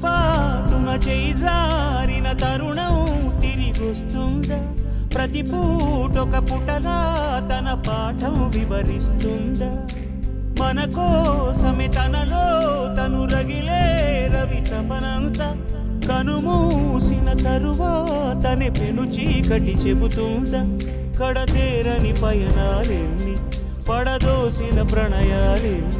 పొరపాటున చేజారిన తరుణం తిరిగొస్తుందా? ప్రతి పూటొక పుటలా తన పాఠం వివరిస్తుందా? మన కోసమే తనలో తను రగిలే రవి తపనంత. కనుమూసిన తరువాతనే పెను చీకటి చెబుతుందా? కడతేరని పయనాలెన్ని పడదోసిన ప్రణయాలెన్ని.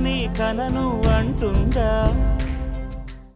నీ కలను అంటుందా?